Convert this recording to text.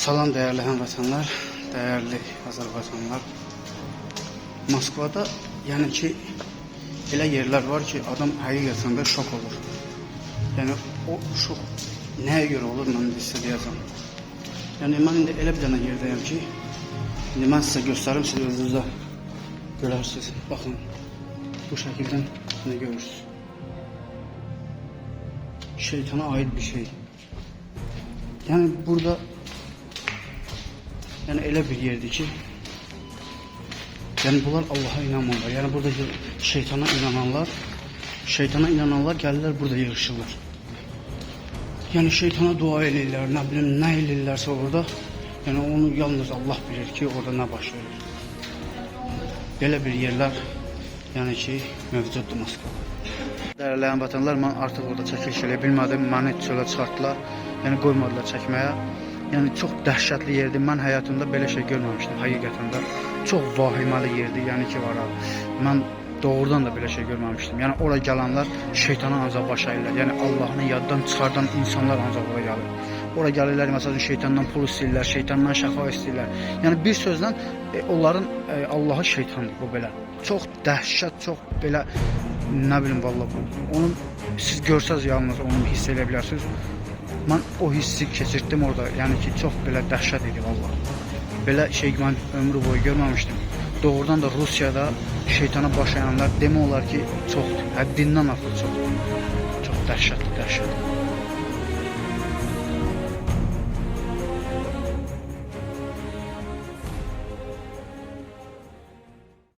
Salam değerli həmvətənlər, değerli Azərbaycanlılar. Moskvada yəni ki elə yerlər var ki, adam həqiqətən də şok olur. Yəni o şok nəyə görə olur mən sizə deyəcəm. Yəni mən indi elə bir dənə yerdəyəm ki, indi mən sizə göstərim, siz özünüz də görərsiniz. Baxın, bu şəkildən nə görürsünüz? Şeytana ait bir şey. Yani burada yani elə bir yerdir ki yani bunlar Allah'a inanmırlar. Yani burada şeytana inananlar şeytana inananlar gəlirlər burada yığışırlar. Yani şeytana dua edirlər, nə bilim nə edirlərsə orada yani onu yalnız Allah bilir ki orada nə baş verir. Bir yerlər yəni ki mövcuddur Moskvada. Dəyərli həmvətənlər, mən artıq orada çəkiliş eləyə bilmədim. Məni çölə çıxartdılar. Yəni qoymadılar. Yəni çox dəhşətli yerdir. Mən həyatımda belə şey görməmişdim həqiqətən də. Çox vahiməli yerdir. Yəni ki var ha. Mən doğrudan da belə şey görməmişdim. Yəni ora gələnlər şeytana ancaq baş əyirlər. Yəni Allahını yaddan çıxardan insanlar ancaq ora gəlir. Ora gəlirlər məsələn şeytandan pul istəyirlər, şeytandan şəfa istəyirlər. Yəni bir sözlə e, onların e, Allahı şeytandır bu belə. Çox dəhşət, çox belə nə bilim valla bu. Onu siz görsəz yalnız onu hiss edə bilərsiniz. Mən o hissi keçirtdim orada. Yəni ki, çox belə dəhşət idi valla. Belə şey mən ömrü boyu görməmişdim. Doğrudan da Rusiyada şeytana baş əyanlar demək olar ki, çoxdur. Həddindən artıq çoxdur. Çox dəhşətli, dəhşətli.